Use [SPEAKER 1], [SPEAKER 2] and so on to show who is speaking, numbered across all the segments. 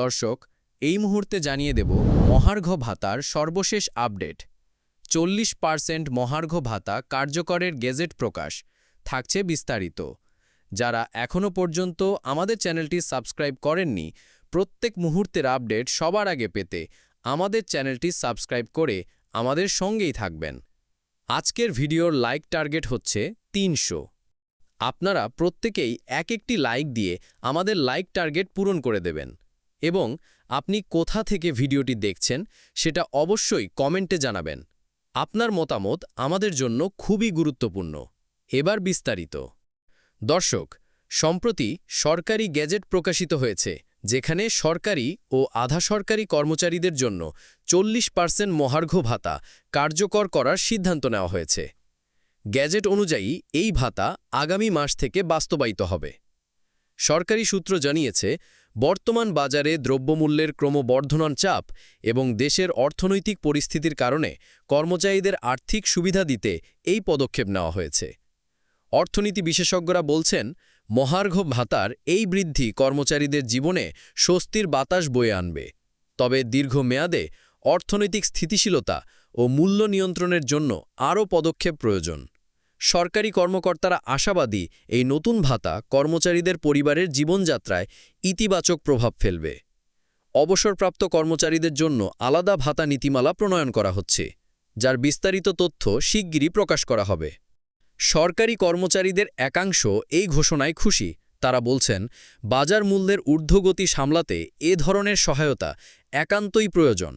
[SPEAKER 1] দর্শক, এই মুহূর্তে জানিয়ে দেব, মহার্ঘ ভাতার সর্বশেষ আপডেট। চল্লিশ পার্সেন্ট মহার্ঘ ভাতা কার্যকরের গেজেট প্রকাশ। থাকছে বিস্তারিত। যারা এখনও পর্যন্ত আমাদের চ্যানেলটি সাবস্ক্রাইব করেননি, প্রত্যেক মুহূর্তের আপডেট সবার আগে পেতে আমাদের চ্যানেলটি সাবস্ক্রাইব করে আমাদের সঙ্গেই থাকবেন। আজকের ভিডিওর লাইক টার্গেট হচ্ছে তিনশো। আপনারা প্রত্যেকেই এক একটি লাইক দিয়ে আমাদের লাইক টার্গেট পূরণ করে দেবেন। এবং আপনি কোথা থেকে ভিডিওটি দেখছেন সেটা অবশ্যই কমেন্টে জানাবেন। আপনার মতামত আমাদের জন্য খুবই গুরুত্বপূর্ণ। এবার বিস্তারিত। দর্শক, সম্প্রতি সরকারি গ্যাজেট প্রকাশিত হয়েছে, যেখানে সরকারি ও আধা সরকারি কর্মচারীদের জন্য চল্লিশ পার্সেন্ট মহার্ঘ ভাতা কার্যকর করার সিদ্ধান্ত নেওয়া হয়েছে। গ্যাজেট অনুযায়ী এই ভাতা আগামী মাস থেকে বাস্তবায়িত হবে। সরকারি সূত্র জানিয়েছে বর্তমান বাজারে দ্রব্যমূল্যের ক্রমবর্ধমান চাপ এবং দেশের অর্থনৈতিক পরিস্থিতির কারণে কর্মচারীদের আর্থিক সুবিধা দিতে এই পদক্ষেপ নেওয়া হয়েছে। অর্থনীতি বিশেষজ্ঞরা বলছেন, মহার্ঘ ভাতার এই বৃদ্ধি কর্মচারীদের জীবনে স্বস্তির বাতাস বয়ে আনবে। তবে দীর্ঘমেয়াদে অর্থনৈতিক স্থিতিশীলতা ও মূল্য নিয়ন্ত্রণের জন্য আরও পদক্ষেপ প্রয়োজন। সরকারি কর্মকর্তারা আশাবাদী এই নতুন ভাতা কর্মচারীদের পরিবারের জীবনযাত্রায় ইতিবাচক প্রভাব ফেলবে। অবসরপ্রাপ্ত কর্মচারীদের জন্য আলাদা ভাতা নীতিমালা প্রণয়ন করা হচ্ছে, যার বিস্তারিত তথ্য শিগগিরই প্রকাশ করা হবে। সরকারি কর্মচারীদের একাংশ এই ঘোষণায় খুশি। তারা বলছেন, বাজার মূল্যের ঊর্ধ্বগতি সামলাতে এ ধরনের সহায়তা একান্তই প্রয়োজন।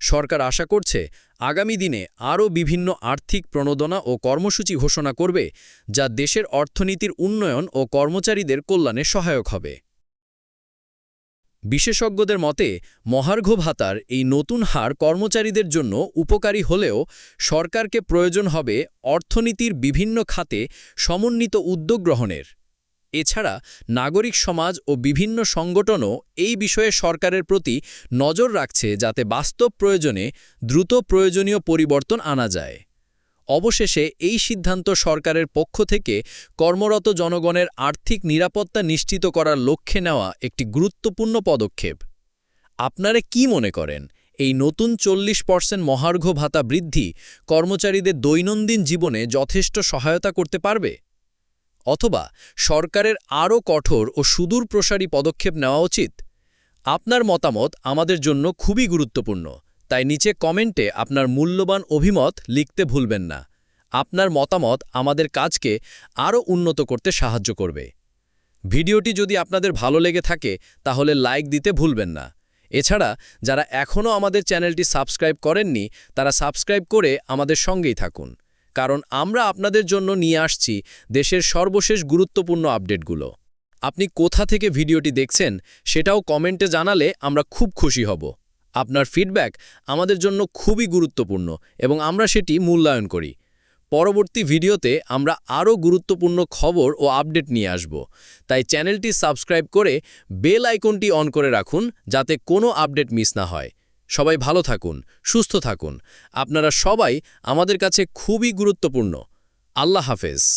[SPEAKER 1] সরকার আশা করছে আগামী দিনে আরও বিভিন্ন আর্থিক প্রণোদনা ও কর্মসূচি ঘোষণা করবে, যা দেশের অর্থনীতির উন্নয়ন ও কর্মচারীদের কল্যাণে সহায়ক হবে। বিশেষজ্ঞদের মতে, মহার্ঘ ভাতার এই নতুন হার কর্মচারীদের জন্য উপকারী হলেও সরকারকে প্রয়োজন হবে অর্থনীতির বিভিন্ন খাতে সমন্বিত উদ্যোগ গ্রহণের। এছাড়া নাগরিক সমাজ ও বিভিন্ন সংগঠনও এই বিষয়ে সরকারের প্রতি নজর রাখছে যাতে বাস্তব প্রয়োজনে দ্রুত প্রয়োজনীয় পরিবর্তন আনা যায়। অবশেষে এই সিদ্ধান্ত সরকারের পক্ষ থেকে কর্মরত জনগণের আর্থিক নিরাপত্তা নিশ্চিত করার লক্ষ্যে নেওয়া একটি গুরুত্বপূর্ণ পদক্ষেপ। আপনারা কি মনে করেন? এই নতুন চল্লিশ পার্সেন্ট মহার্ঘ ভাতা বৃদ্ধি কর্মচারীদের দৈনন্দিন জীবনে যথেষ্ট সহায়তা করতে পারবে? অথবা সরকারের আরও কঠোর ও সুদূর প্রসারী পদক্ষেপ নেওয়া উচিত? আপনার মতামত আমাদের জন্য খুবই গুরুত্বপূর্ণ, তাই নিচে কমেন্টে আপনার মূল্যবান অভিমত লিখতে ভুলবেন না। আপনার মতামত আমাদের কাজকে আরও উন্নত করতে সাহায্য করবে। ভিডিওটি যদি আপনাদের ভালো লেগে থাকে, তাহলে লাইক দিতে ভুলবেন না। এছাড়া, যারা এখনও আমাদের চ্যানেলটি সাবস্ক্রাইব করেননি, তারা সাবস্ক্রাইব করে আমাদের সঙ্গেই থাকুন। কারণ আমরা আপনাদের জন্য নিয়ে আসছি দেশের সর্বশেষ গুরুত্বপূর্ণ আপডেটগুলো। আপনি কোথা থেকে ভিডিওটি দেখছেন সেটাও কমেন্টে জানালে আমরা খুব খুশি হব। আপনার ফিডব্যাক আমাদের জন্য খুবই গুরুত্বপূর্ণ এবং আমরা সেটি মূল্যায়ন করি। পরবর্তী ভিডিওতে আমরা আরও গুরুত্বপূর্ণ খবর ও আপডেট নিয়ে আসব। তাই চ্যানেলটি সাবস্ক্রাইব করে বেল আইকনটি অন করে রাখুন যাতে কোনো আপডেট মিস না হয়। সবাই ভালো থাকুন সুস্থ থাকুন। আপনারা সবাই আমাদের কাছে খুবই গুরুত্বপূর্ণ। আল্লাহ হাফেজ।